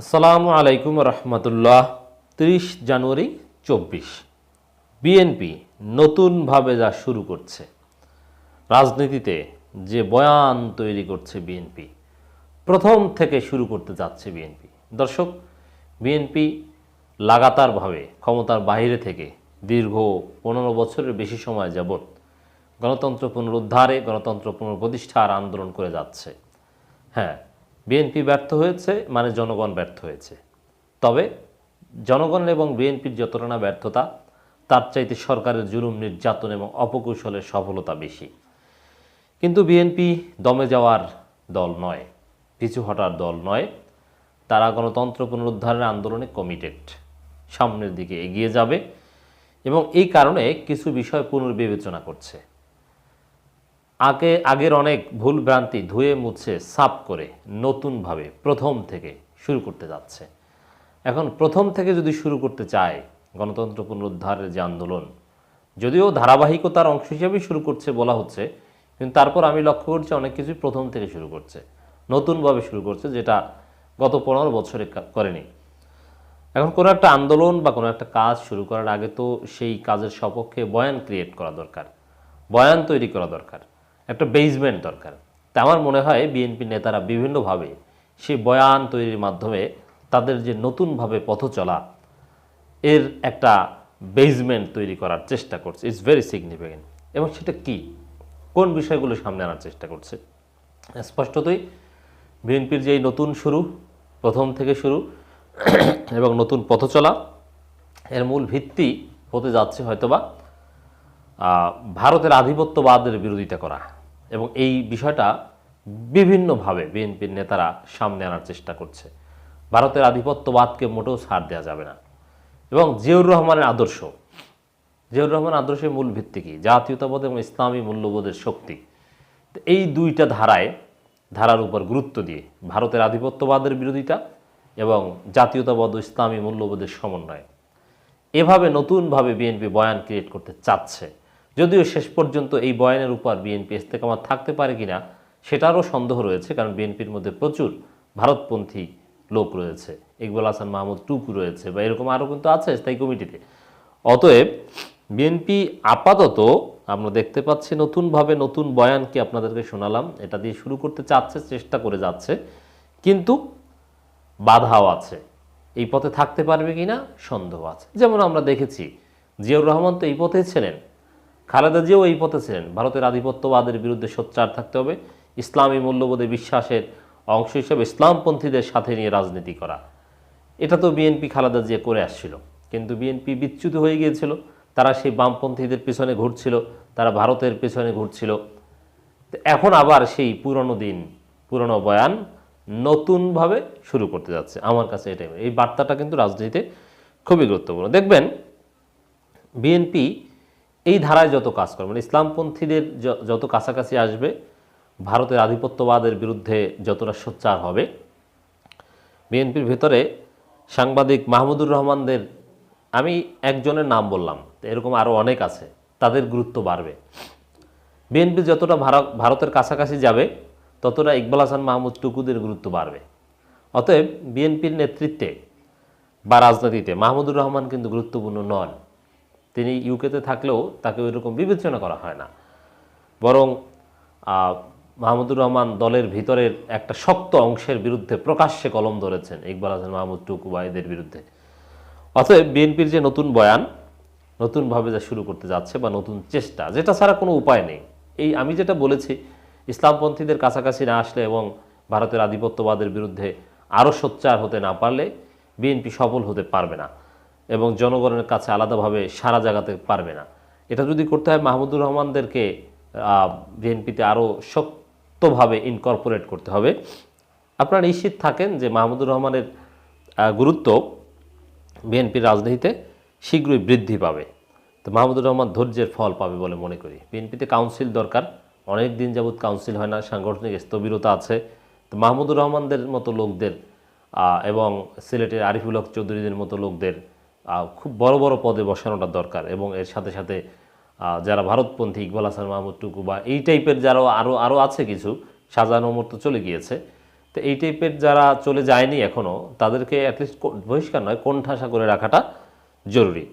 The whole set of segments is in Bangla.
আসসালামু আলাইকুম রহমতুল্লাহ, তিরিশ জানুয়ারি চব্বিশ। বিএনপি নতুনভাবে যা শুরু করছে, রাজনীতিতে যে বয়ান তৈরি করছে বিএনপি, প্রথম থেকে শুরু করতে যাচ্ছে বিএনপি। দর্শক, বিএনপি লাগাতারভাবে ক্ষমতার বাইরে থেকে দীর্ঘ পনেরো বছরের বেশি সময় যাবৎ গণতন্ত্র পুনরুদ্ধারে, গণতন্ত্র পুনঃপ্রতিষ্ঠার আন্দোলন করে যাচ্ছে। হ্যাঁ বিএনপি ব্যর্থ হয়েছে মানে জনগণ ব্যর্থ হয়েছে। তবে জনগণ এবং বিএনপির যতটা না ব্যর্থতা, তার চাইতে সরকারের জুলুম, নির্যাতন এবং অপকৌশলের সফলতা বেশি। কিন্তু বিএনপি দমে যাওয়ার দল নয়, পিছু হটার দল নয়। তারা গণতন্ত্র পুনরুদ্ধারের আন্দোলনে কমিটেড সামনের দিকে এগিয়ে যাবে এবং এই কারণে কিছু বিষয় পুনর্বিবেচনা করছে। আগে, আগের অনেক ভুল ভ্রান্তি ধুয়ে মুছে, সাফ করে নতুনভাবে প্রথম থেকে শুরু করতে যাচ্ছে। এখন প্রথম থেকে যদি শুরু করতে চায় গণতন্ত্র পুনরুদ্ধারের যে আন্দোলন, যদিও ধারাবাহিকতার অংশ হিসেবেই শুরু করছে বলা হচ্ছে, কিন্তু তারপর আমি লক্ষ্য করছি অনেক কিছুই প্রথম থেকে শুরু করছে, নতুনভাবে শুরু করছে, যেটা গত পনেরো বছরে করেনি। এখন কোনো একটা আন্দোলন বা কোনো একটা কাজ শুরু করার আগে তো সেই কাজের সপক্ষে বয়ান ক্রিয়েট করা দরকার, বয়ান তৈরি করা দরকার। একটা বেসমেন্ট দরকার। তা আমার মনে হয় বিএনপি নেতারা বিভিন্নভাবে সেই বয়ান তৈরির মাধ্যমে তাদের যে নতুনভাবে পথ চলা, এর একটা বেসমেন্ট তৈরি করার চেষ্টা করছে। ইটস ভেরি সিগনিফিকেন্ট এবং সেটা কি? কোন বিষয়গুলো সামনে আনার চেষ্টা করছে? স্পষ্টতই বিএনপির যে নতুন শুরু, প্রথম থেকে শুরু, এবং নতুন পথ চলা, এর মূল ভিত্তি হতে যাচ্ছে হয়তোবা ভারতের আধিপত্যবাদের বিরোধিতা করা। এবং এই বিষয়টা বিভিন্নভাবে বিএনপির নেতারা সামনে আনার চেষ্টা করছে। ভারতের আধিপত্যবাদকে মোটেও ছাড় দেওয়া যাবে না। এবং জিয়াউর রহমানের আদর্শ। জিয়াউর রহমান আদর্শের মূল ভিত্তি কি? জাতীয়তাবাদ এবং ইসলামী মূল্যবোধের শক্তি। এই দুইটা ধারায়, ধারার উপর গুরুত্ব দিয়ে ভারতের আধিপত্যবাদের বিরোধিতা এবং জাতীয়তাবাদ ও ইসলামী মূল্যবোধের সমন্বয়। এভাবে নতুনভাবে বিএনপি বয়ান ক্রিয়েট করতে চাচ্ছে। যদিও শেষ পর্যন্ত এই বয়ানের উপর বিএনপি ইস্তেকামাত থাকতে পারে কিনা সেটারও সন্দেহ রয়েছে, কারণ বিএনপির মধ্যে প্রচুর ভারতপন্থী লোক রয়েছে। ইকবাল হাসান মাহমুদ টুকু রয়েছে বা এরকম আরও কিন্তু আছে স্থায়ী কমিটিতে। অতএব বিএনপি আপাতত আমরা দেখতে পাচ্ছি নতুনভাবে নতুন বয়ানকে আপনাদেরকে শোনালাম, এটা দিয়ে শুরু করতে চাচ্ছে, চেষ্টা করে যাচ্ছে, কিন্তু বাধাও আছে। এই পথে থাকতে পারবে কিনা সন্দেহ আছে। যেমন আমরা দেখেছি, জিয়াউর রহমান তো এই পথে ছিলেন। খালেদা জিয়াও এই পথে ছিলেন। ভারতের আধিপত্যবাদের বিরুদ্ধে সোচ্চার থাকতে হবে। ইসলামী মূল্যবোধে বিশ্বাসের অংশ হিসেবে ইসলামপন্থীদের সাথে নিয়ে রাজনীতি করা। এটা তো বিএনপি খালেদা জিয়া করে আসছিল। কিন্তু বিএনপি বিচ্যুত হয়ে গিয়েছিল। তারা সেই বামপন্থীদের পেছনে ঘুরছিল। তারা ভারতের পেছনে ঘুরছিল। এখন আবার সেই পুরনো দিন, পুরনো বয়ান নতুনভাবে শুরু করতে যাচ্ছে। আমার কাছে এটাই এই বার্তাটা কিন্তু রাজনীতিতে খুবই গুরুত্বপূর্ণ। দেখবেন, বিএনপি এই ধারায় যত কাজ করে মানে ইসলামপন্থীদের যত কাছাকাছি আসবে, ভারতের আধিপত্যবাদের বিরুদ্ধে যতটা সোচ্চার হবে, বিএনপির ভেতরে সাংবাদিক মাহমুদুর রহমানদের, আমি একজনের নাম বললাম, এরকম আরও অনেক আছে, তাদের গুরুত্ব বাড়বে। বিএনপি যতটা ভারতের কাছাকাছি যাবে, ততটা ইকবাল হাসান মাহমুদ টুকুদের গুরুত্ব বাড়বে। অতএব বিএনপির নেতৃত্বে বা রাজনীতিতে মাহমুদুর রহমান কিন্তু গুরুত্বপূর্ণ নন। তিনি ইউকেতে থাকলেও তাকে ওই রকম বিবেচনা করা হয় না। বরং মাহমুদুর রহমান দলের ভিতরের একটা শক্ত অংশের বিরুদ্ধে প্রকাশ্যে কলম ধরেছেন ইকবাল হাসান, মাহমুদ টুকু বা এদের বিরুদ্ধে। অতএব বিএনপির যে নতুন বয়ান, নতুনভাবে যা শুরু করতে যাচ্ছে বা নতুন চেষ্টা, যেটা ছাড়া কোনো উপায় নেই। এই আমি যেটা বলেছি, ইসলামপন্থীদের কাছাকাছি না আসলে এবং ভারতের আধিপত্যবাদের বিরুদ্ধে আরও সোচ্চার হতে না পারলে বিএনপি সফল হতে পারবে না। এবং জনগণের কাছে আলাদাভাবে সারা জাগাতে পারবে না। এটা যদি করতে হয়, মাহমুদুর রহমানদেরকে বিএনপিতে আরও শক্তভাবে ইনকর্পোরেট করতে হবে। আপনারা নিশ্চিত থাকেন যে মাহমুদুর রহমানের গুরুত্ব বিএনপির রাজনীতিতে শীঘ্রই বৃদ্ধি পাবে। তো মাহমুদুর রহমান ধৈর্যের ফল পাবে বলে মনে করি। বিএনপিতে কাউন্সিল দরকার, অনেক দিন যাবৎ কাউন্সিল হয় না, সাংগঠনিক স্থবিরতা আছে। তো মাহমুদুর রহমানদের মতো লোকদের এবং সিলেটের আরিফুল হক চৌধুরীদের মতো লোকদের খুব বড় বড় পদে বসানোটা দরকার এবং এর সাথে সাথে যারা ভারতপন্থী ইকবাল হাসান মাহমুদ টুকু বা এই টাইপের যারা আরও আরও আছে কিছু সাজানো ওমর তো চলে গিয়েছে, তো এই টাইপের যারা চলে যায়নি এখনও তাদেরকে অ্যাটলিস্ট বহিষ্কার নয়, কোণঠাসা করে রাখাটা জরুরি।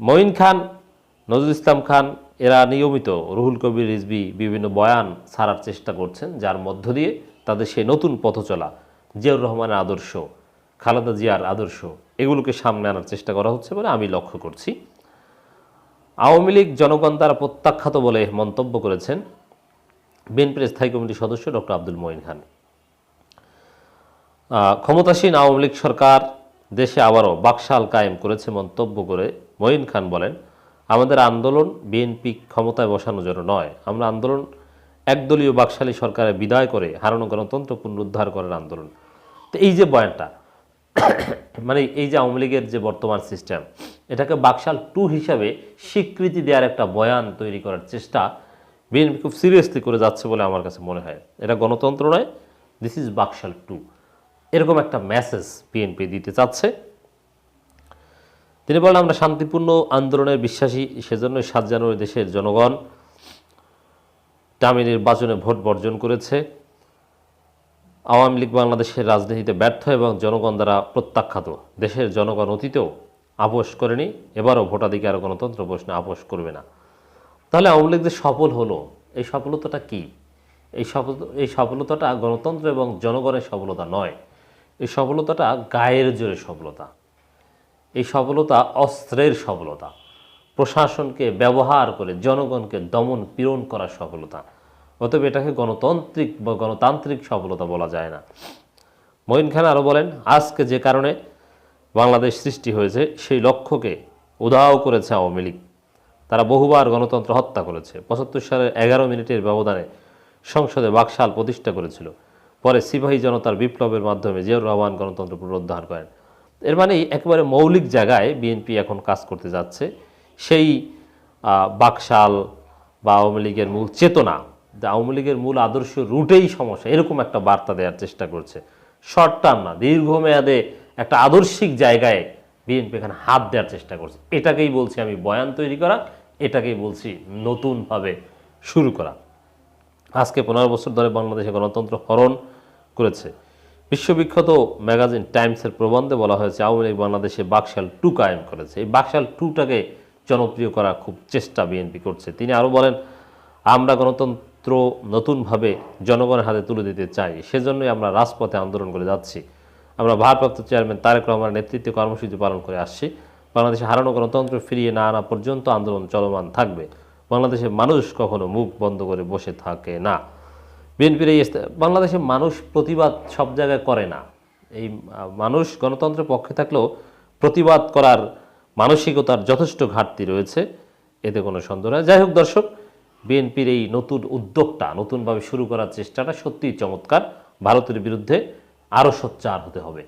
মঈন খান, নজরুল ইসলাম খান, এরা নিয়মিত রুহুল কবির রিজবি বিভিন্ন বয়ান ছাড়ার চেষ্টা করছেন, যার মধ্য দিয়ে তাদের সেই নতুন পথ চলা জিয়াউর রহমানের আদর্শ খালেদা জিয়ার আদর্শ, এগুলোকে সামনে আনার চেষ্টা করা হচ্ছে বলে আমি লক্ষ্য করছি। আওয়ামী লীগ জনগণ দ্বারা প্রত্যাখ্যাত বলে মন্তব্য করেছেন বিএনপির স্থায়ী কমিটির সদস্য ডক্টর আব্দুল মঈন খান। ক্ষমতাসীন আওয়ামী লীগ সরকার দেশে আবারও বাকশাল কায়েম করেছে মন্তব্য করে মঈন খান বলেন, আমাদের আন্দোলন বিএনপি ক্ষমতায় বসানোর জন্য নয়, আমরা আন্দোলন একদলীয় বাকশালী সরকারের বিদায় করে হারানো গণতন্ত্র পুনরুদ্ধার করার আন্দোলন। তো এই যে বয়ানটা মানে এই যে আওয়ামী লীগের যে বর্তমান সিস্টেম, এটাকে বাকশাল টু হিসাবে স্বীকৃতি দেওয়ার একটা বয়ান তৈরি করার চেষ্টা বিএনপি খুব সিরিয়াসলি করে যাচ্ছে বলে আমার কাছে মনে হয়। এটা গণতন্ত্র নয় দিস ইজ বাকশাল টু। এরকম একটা মেসেজ বিএনপি দিতে চাচ্ছে। তিনি বলেন, আমরা শান্তিপূর্ণ আন্দোলনের বিশ্বাসী সেজন্য সাত জানুয়ারি দেশের জনগণ দামি নির্বাচনে ভোট বর্জন করেছে। আওয়ামী লীগ বাংলাদেশের রাজনীতিতে ব্যর্থ এবং জনগণ দ্বারা প্রত্যাখ্যাত। দেশের জনগণ অতীতেও আপোষ করেনি, এবারও ভোটাধিকার গণতন্ত্র প্রশ্নে আপোষ করবে না। তাহলে আওয়ামী লীগ যে সফল হলো, এই সফলতাটা কি? এই সফল এই সফলতাটা গণতন্ত্র এবং জনগণের সফলতা নয়। এই সফলতাটা গায়ের জোরে সফলতা। এই সফলতা অস্ত্রের সফলতা। প্রশাসনকে ব্যবহার করে জনগণকে দমন পীড়ন করার সফলতা। অতএব এটাকে গণতান্ত্রিক বা গণতান্ত্রিক সফলতা বলা যায় না। মঈন খান আরও বলেন, আজকে যে কারণে বাংলাদেশ সৃষ্টি হয়েছে, সেই লক্ষ্যকে উদাও করেছে আওয়ামী লীগ। তারা বহুবার গণতন্ত্র হত্যা করেছে। পঁচাত্তর সালের এগারো মিনিটের ব্যবধানে সংসদে বাকশাল প্রতিষ্ঠা করেছিল। পরে সিপাহী জনতার বিপ্লবের মাধ্যমে জিয়াউর রহমান গণতন্ত্র পুনরুদ্ধার করেন। এর মানে একেবারে মৌলিক জায়গায় বিএনপি এখন কাজ করতে যাচ্ছে। সেই বাকশাল বা আওয়ামী লীগের মূল চেতনা যে আওয়ামী লীগের মূল আদর্শ রুটেই সমস্যা, এরকম একটা বার্তা দেওয়ার চেষ্টা করছে। শর্ট টার্ম না, দীর্ঘমেয়াদে একটা আদর্শিক জায়গায় বিএনপি এখানে হাত দেওয়ার চেষ্টা করছে। এটাকেই বলছি আমি বয়ান তৈরি করা, এটাকেই বলছি নতুনভাবে শুরু করা। আজকে পনেরো বছর ধরে বাংলাদেশে গণতন্ত্র হরণ করেছে। বিশ্ববিখ্যাত ম্যাগাজিন টাইমসের প্রবন্ধে বলা হয়েছে, আওয়ামী লীগ বাংলাদেশে বাকশাল টু কায়েম করেছে। এই বাকশাল টুটাকে জনপ্রিয় করা খুব চেষ্টা বিএনপি করছে। তিনি আরও বলেন, আমরা গণতন্ত্র নতুনভাবে জনগণের হাতে তুলে দিতে চাই। সেজন্যই আমরা রাজপথে আন্দোলন করে যাচ্ছি। আমরা ভারপ্রাপ্ত চেয়ারম্যান তারেক রহমানের নেতৃত্বে কর্মসূচি পালন করে আসছি। বাংলাদেশে হারানো গণতন্ত্র ফিরিয়ে না আনা পর্যন্ত আন্দোলন চলমান থাকবে। বাংলাদেশের মানুষ কখনো মুখ বন্ধ করে বসে থাকে না। বিএনপির এই বাংলাদেশের মানুষ প্রতিবাদ সব জায়গায় করে না। এই মানুষ গণতন্ত্রের পক্ষে থাকলেও প্রতিবাদ করার মানসিকতার যথেষ্ট ঘাটতি রয়েছে। এতে কোনো সন্দেহ নেই। যাই হোক দর্শক বিএনপির এই নতুন উদ্যোগটা নতুনভাবে শুরু করার চেষ্টাটা সত্যিই চমৎকার। ভারতের বিরুদ্ধে আরও সোচ্চার হতে হবে।